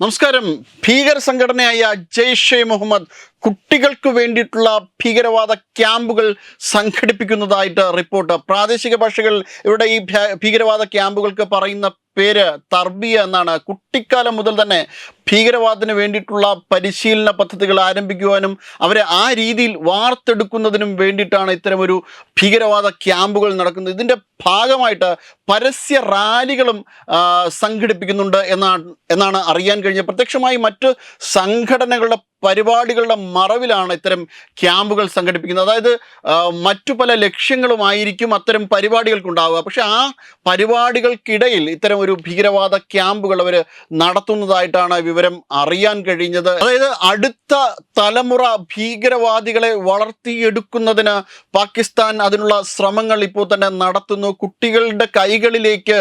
നമസ്കാരം. ഭീകര സംഘടനയായ ജെയ്ഷെ മുഹമ്മദ് കുട്ടികൾക്ക് വേണ്ടിയിട്ടുള്ള ഭീകരവാദ ക്യാമ്പുകൾ സംഘടിപ്പിക്കുന്നതായിട്ട് റിപ്പോർട്ട്. പ്രാദേശിക ഭാഷകൾ ഇവിടെ ഈ ഭീകരവാദ ക്യാമ്പുകൾക്ക് പറയുന്ന പേര് തർബിയ എന്നാണ്. കുട്ടിക്കാലം മുതൽ തന്നെ ഭീകരവാദത്തിന് വേണ്ടിയിട്ടുള്ള പരിശീലന പദ്ധതികൾ ആരംഭിക്കുവാനും അവരെ ആ രീതിയിൽ വാർത്തെടുക്കുന്നതിനും വേണ്ടിയിട്ടാണ് ഇത്തരമൊരു ഭീകരവാദ ക്യാമ്പുകൾ നടക്കുന്നത്. ഇതിന്റെ ഭാഗമായിട്ട് പരസ്യ റാലികളും സംഘടിപ്പിക്കുന്നുണ്ട് എന്നാണ് എന്നാണ് അറിയാൻ കഴിഞ്ഞത്. പ്രത്യക്ഷമായി മറ്റ് സംഘടനകളുടെ പരിപാടികളുടെ മറവിലാണ് ഇത്തരം ക്യാമ്പുകൾ സംഘടിപ്പിക്കുന്നത്. അതായത് മറ്റു പല ലക്ഷ്യങ്ങളുമായിരിക്കും അത്തരം പരിപാടികൾക്കുണ്ടാവുക. പക്ഷെ ആ പരിപാടികൾക്കിടയിൽ ഇത്തരം ഒരു ഭീകരവാദ ക്യാമ്പുകൾ അവർ നടത്തുന്നതായിട്ടാണ് വിവരം അറിയാൻ കഴിഞ്ഞത്. അതായത് അടുത്ത തലമുറ ഭീകരവാദികളെ വളർത്തിയെടുക്കുന്നതിന് പാകിസ്ഥാൻ അതിനുള്ള ശ്രമങ്ങൾ ഇപ്പോൾ തന്നെ നടത്തുന്നു. കുട്ടികളുടെ കൈകളിലേക്ക്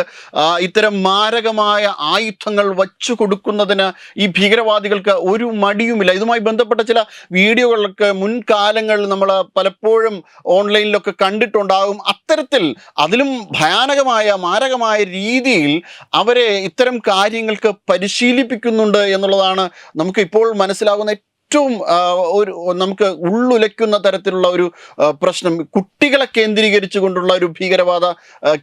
ഇത്തരം മാരകമായ ആയുധങ്ങൾ വച്ചു കൊടുക്കുന്നതിന് ഈ ഭീകരവാദികൾക്ക് ഒരു മടിയുമില്ല. ഇതുമായി ബന്ധപ്പെട്ട ചില വീഡിയോകളൊക്കെ മുൻകാലങ്ങളിൽ നമ്മൾ പലപ്പോഴും ഓൺലൈനിലൊക്കെ കണ്ടിട്ടുണ്ടാകും. അത്തരത്തിൽ അതിലും ഭയാനകമായ മാരകമായ രീതിയിൽ അവരെ ഇത്തരം കാര്യങ്ങൾക്ക് പരിശീലിപ്പിക്കുന്നുണ്ട് എന്നുള്ളതാണ് നമുക്ക് ഇപ്പോൾ മനസ്സിലാകുന്ന ഏറ്റവും ഒരു നമുക്ക് ഉള്ളുലയ്ക്കുന്ന തരത്തിലുള്ള ഒരു പ്രശ്നം. കുട്ടികളെ കേന്ദ്രീകരിച്ചു കൊണ്ടുള്ള ഒരു ഭീകരവാദ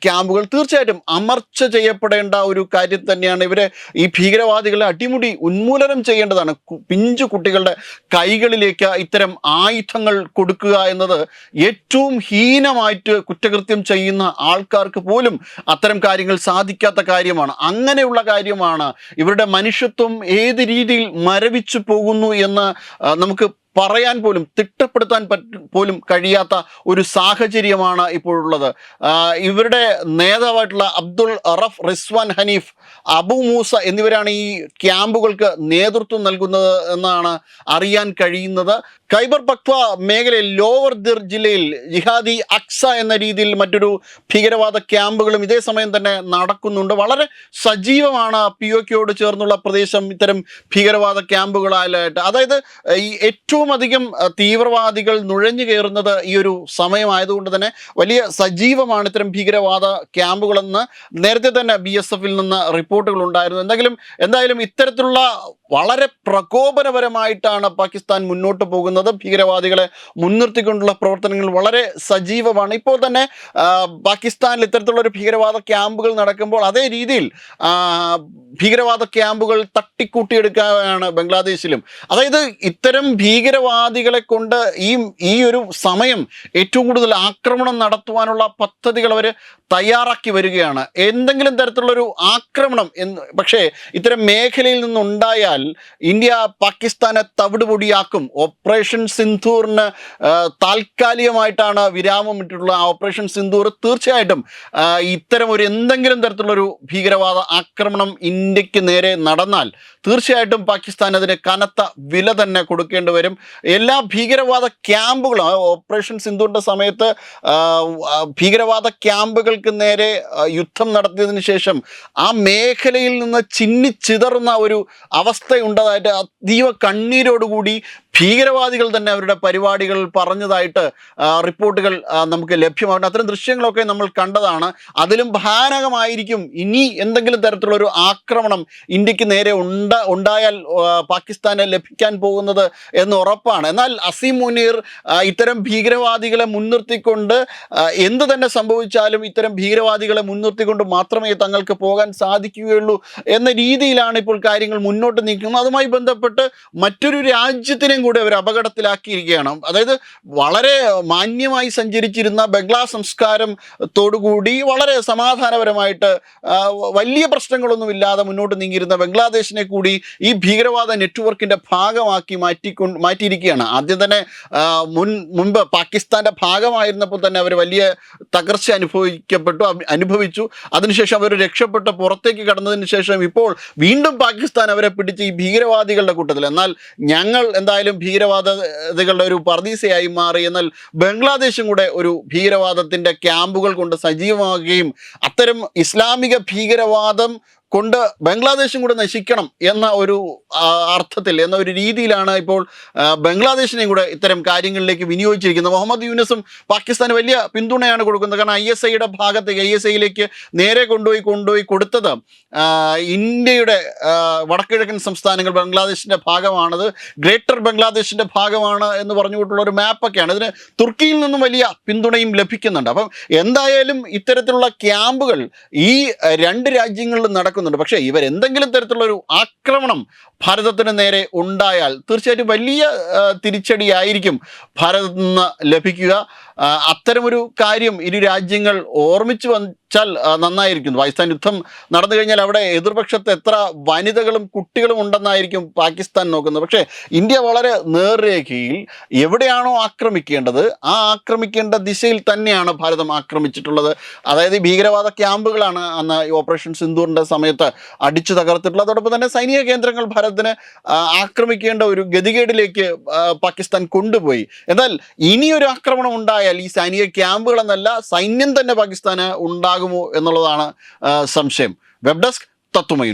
ക്യാമ്പുകൾ തീർച്ചയായിട്ടും അമർച്ച ചെയ്യപ്പെടേണ്ട ഒരു കാര്യം തന്നെയാണ് ഇവരെ ഈ ഭീകരവാദികളെ അടിമുടി ഉന്മൂലനം ചെയ്യേണ്ടതാണ്. പിഞ്ചു കുട്ടികളുടെ കൈകളിലേക്ക് ഇത്തരം ആയുധങ്ങൾ കൊടുക്കുക എന്നത് ഏറ്റവും ഹീനമായിട്ട് കുറ്റകൃത്യം ചെയ്യുന്ന ആൾക്കാർക്ക് പോലും അത്തരം കാര്യങ്ങൾ സാധിക്കാത്ത കാര്യമാണ്. അങ്ങനെയുള്ള കാര്യമാണ് ഇവരുടെ മനുഷ്യത്വം ഏത് രീതിയിൽ മരവിച്ചു പോകുന്നു എന്ന് നമുക്ക് പറയാൻ പോലും തിട്ടപ്പെടുത്താൻ പോലും കഴിയാത്ത ഒരു സാഹചര്യമാണ് ഇപ്പോഴുള്ളത്. ഇവരുടെ നേതാവായിട്ടുള്ള അബ്ദുൾ റഫ് റിസ്വാൻ ഹനീഫ് അബു മൂസ എന്നിവരാണ് ഈ ക്യാമ്പുകൾക്ക് നേതൃത്വം നൽകുന്നത് എന്നാണ് അറിയാൻ കഴിയുന്നത്. ഖൈബർ പക്വ മേഖലയിൽ ലോവർ ദിർ ജില്ലയിൽ ജിഹാദി അക്സ എന്ന രീതിയിൽ മറ്റൊരു ഭീകരവാദ ക്യാമ്പുകളും ഇതേ സമയം തന്നെ നടക്കുന്നുണ്ട്. വളരെ സജീവമാണ് പി ഒ കെയോട് ചേർന്നുള്ള പ്രദേശം ഇത്തരം ഭീകരവാദ ക്യാമ്പുകളായിട്ട് അതായത് ഈ ഏറ്റവും അധികം തീവ്രവാദികൾ നുഴഞ്ഞു കയറുന്നത് ഈ ഒരു സമയമായതുകൊണ്ട് തന്നെ വലിയ സജീവമാണ് ഇത്തരം ഭീകരവാദ ക്യാമ്പുകളെന്ന് നേരത്തെ തന്നെ ബി എസ് എഫിൽ നിന്ന് റിപ്പോർട്ടുകൾ ഉണ്ടായിരുന്നു. എന്തെങ്കിലും എന്തായാലും ഇത്തരത്തിലുള്ള വളരെ പ്രകോപനപരമായിട്ടാണ് പാകിസ്ഥാൻ മുന്നോട്ട് പോകുന്നത്. ഭീകരവാദികളെ മുൻനിർത്തിക്കൊണ്ടുള്ള പ്രവർത്തനങ്ങൾ വളരെ സജീവമാണ്. ഇപ്പോൾ തന്നെ പാകിസ്ഥാനിൽ ഇത്തരത്തിലുള്ള ഒരു ഭീകരവാദ ക്യാമ്പുകൾ നടക്കുമ്പോൾ അതേ രീതിയിൽ ഭീകരവാദ ക്യാമ്പുകൾ തട്ടിക്കൂട്ടിയെടുക്കുകയാണ് ബംഗ്ലാദേശിലും. അതായത് ഇത്തരം ഭീകരവാദികളെ കൊണ്ട് ഈ ഈ ഒരു സമയം ഏറ്റവും കൂടുതൽ ആക്രമണം നടത്തുവാനുള്ള പദ്ധതികൾ അവർ തയ്യാറാക്കി വരികയാണ്. എന്തെങ്കിലും തരത്തിലുള്ളൊരു ആക്രമണം എന്ന് പക്ഷേ ഇത്തരം മേഖലയിൽ നിന്നുണ്ടായാൽ ഇന്ത്യ പാകിസ്ഥാനെ തവിടുപൊടിയാക്കും. ഓപ്പറേഷൻ സിന്ധൂറിന് താൽക്കാലികമായിട്ടാണ് വിരാമം ഇട്ടിട്ടുള്ള ആ ഓപ്പറേഷൻ സിന്ധൂർ തീർച്ചയായിട്ടും ഇത്തരം ഒരു എന്തെങ്കിലും തരത്തിലുള്ളൊരു ഭീകരവാദ ആക്രമണം ഇന്ത്യയ്ക്ക് നേരെ നടന്നാൽ തീർച്ചയായിട്ടും പാകിസ്ഥാൻ അതിന് കനത്ത വില തന്നെ കൊടുക്കേണ്ടി വരും. എല്ലാ ഭീകരവാദ ക്യാമ്പുകളും ഓപ്പറേഷൻ സിന്ധുവിന്റെ സമയത്ത് ഭീകരവാദ ക്യാമ്പുകൾക്ക് നേരെ യുദ്ധം നടത്തിയതിന് ശേഷം ആ മേഖലയിൽ നിന്ന് ചിന്നിച്ചിതറുന്ന ഒരു അവസ്ഥയുണ്ടതായിട്ട് അതീവ കണ്ണീരോടുകൂടി ഭീകരവാദികൾ തന്നെ അവരുടെ പരിപാടികൾ പറഞ്ഞതായിട്ട് റിപ്പോർട്ടുകൾ നമുക്ക് ലഭ്യമാകുന്നു അത്തരം ദൃശ്യങ്ങളൊക്കെ നമ്മൾ കണ്ടതാണ്. അതിലും ഭയാനകമായിരിക്കും ഇനി എന്തെങ്കിലും തരത്തിലുള്ള ഒരു ആക്രമണം ഇന്ത്യയ്ക്ക് നേരെ ഉണ്ട ഉണ്ടായാൽ പാകിസ്ഥാന് ലഭിക്കാൻ പോകുന്നത് എന്ന് ഉറപ്പാണ്. എന്നാൽ അസീം മുനീർ ഇത്തരം ഭീകരവാദികളെ മുൻനിർത്തിക്കൊണ്ട് എന്ത് തന്നെ സംഭവിച്ചാലും ഇത്തരം ഭീകരവാദികളെ മുൻനിർത്തിക്കൊണ്ട് മാത്രമേ തങ്ങൾക്ക് പോകാൻ സാധിക്കുകയുള്ളൂ എന്ന രീതിയിലാണ് ഇപ്പോൾ കാര്യങ്ങൾ മുന്നോട്ട് നീക്കുന്നത് അതുമായി ബന്ധപ്പെട്ട് മറ്റൊരു രാജ്യത്തിനെയും കൂടി അവർ അപകടത്തിലാക്കിയിരിക്കുകയാണ്. അതായത് വളരെ മാന്യമായി സഞ്ചരിച്ചിരുന്ന ബംഗ്ലാ സംസ്കാരത്തോടുകൂടി വളരെ സമാധാനപരമായിട്ട് വലിയ പ്രശ്നങ്ങളൊന്നും ഇല്ലാതെ മുന്നോട്ട് നീങ്ങിയിരുന്ന ബംഗ്ലാദേശിനെ കൂടി ഈ ഭീകരവാദ നെറ്റ്വർക്കിന്റെ ഭാഗമാക്കി മാറ്റിക്കൊ മാറ്റിയിരിക്കുകയാണ്. ആദ്യം തന്നെ മുൻ മുൻപ് പാകിസ്ഥാന്റെ ഭാഗമായിരുന്നപ്പോൾ തന്നെ അവർ വലിയ തകർച്ച അനുഭവിക്കപ്പെട്ടു അനുഭവിച്ചു. അതിനുശേഷം അവർ രക്ഷപ്പെട്ട് പുറത്തേക്ക് കടന്നതിന് ശേഷം ഇപ്പോൾ വീണ്ടും പാകിസ്ഥാൻ അവരെ പിടിച്ച് ഈ ഭീകരവാദികളുടെ കൂട്ടത്തിൽ. എന്നാൽ ഞങ്ങൾ എന്തായാലും ഭീകരവാദികളുടെ ഒരു പർദീസയായി മാറി. എന്നാൽ ബംഗ്ലാദേശും കൂടെ ഒരു ഭീകരവാദത്തിന്റെ ക്യാമ്പുകൾ കൊണ്ട് സജീവമാകുകയും അത്തരം ഇസ്ലാമിക ഭീകരവാദം കൊണ്ട് ബംഗ്ലാദേശും കൂടെ നശിക്കണം എന്ന ഒരു അർത്ഥത്തിൽ എന്ന ഒരു രീതിയിലാണ് ഇപ്പോൾ ബംഗ്ലാദേശിനെയും കൂടെ ഇത്തരം കാര്യങ്ങളിലേക്ക് വിനിയോഗിച്ചിരിക്കുന്നത്. മുഹമ്മദ് യൂനസും പാകിസ്ഥാന് വലിയ പിന്തുണയാണ് കൊടുക്കുന്നത്. കാരണം ഐ എസ് ഐയുടെ ഭാഗത്തേക്ക് ഐ എസ് ഐയിലേക്ക് നേരെ കൊണ്ടുപോയി കൊണ്ടുപോയി കൊടുത്തത് ഇന്ത്യയുടെ വടക്കിഴക്കൻ സംസ്ഥാനങ്ങൾ ബംഗ്ലാദേശിന്റെ ഭാഗമാണത്. ഗ്രേറ്റർ ബംഗ്ലാദേശിന്റെ ഭാഗമാണ് എന്ന് പറഞ്ഞുകൊണ്ടുള്ള ഒരു മാപ്പൊക്കെയാണ്. ഇതിന് തുർക്കിയിൽ നിന്നും വലിയ പിന്തുണയും ലഭിക്കുന്നുണ്ട്. അപ്പം എന്തായാലും ഇത്തരത്തിലുള്ള ക്യാമ്പുകൾ ഈ രണ്ട് രാജ്യങ്ങളിലും നടക്കുന്നുണ്ട്. പക്ഷേ ഇവരെന്തെങ്കിലും തരത്തിലുള്ള ഒരു ആക്രമണം ഭാരതത്തിന് നേരെ ഉണ്ടായാൽ തീർച്ചയായിട്ടും വലിയ തിരിച്ചടിയായിരിക്കും ഭാരതത്തിൽ നിന്ന് ലഭിക്കുക. അത്തരമൊരു കാര്യം ഇരു രാജ്യങ്ങൾ ഓർമ്മിച്ചു വച്ചാൽ നന്നായിരിക്കുന്നു. നന്നായിരിക്കും പാകിസ്ഥാൻ യുദ്ധം നടന്നു കഴിഞ്ഞാൽ അവിടെ എതിർപക്ഷത്ത് എത്ര വനിതകളും കുട്ടികളും ഉണ്ടെന്നായിരിക്കും പാകിസ്ഥാൻ നോക്കുന്നത്. പക്ഷേ ഇന്ത്യ വളരെ നേർരേഖയിൽ എവിടെയാണോ ആക്രമിക്കേണ്ടത് ആ ആക്രമിക്കേണ്ട ദിശയിൽ തന്നെയാണ് ഭാരതം ആക്രമിച്ചിട്ടുള്ളത്. അതായത് ഭീകരവാദ ക്യാമ്പുകളാണ് അന്ന് ഓപ്പറേഷൻ സിന്ധുറിന്റെ സമയത്ത് അടിച്ചു തകർത്തിട്ടുള്ളത്. അതോടൊപ്പം തന്നെ സൈനിക കേന്ദ്രങ്ങൾ ഭാരതത്തിന് ആക്രമിക്കേണ്ട ഒരു ഗതികേടിലേക്ക് പാകിസ്ഥാൻ കൊണ്ടുപോയി. എന്നാൽ ഇനിയൊരു ആക്രമണം ഉണ്ടായാൽ ഈ സൈനിക ക്യാമ്പുകളെന്നല്ല സൈന്യം തന്നെ പാകിസ്ഥാന് ഉണ്ടാകുമോ എന്നുള്ളതാണ് സംശയം. വെബ് ഡെസ്ക് തത്വമൈ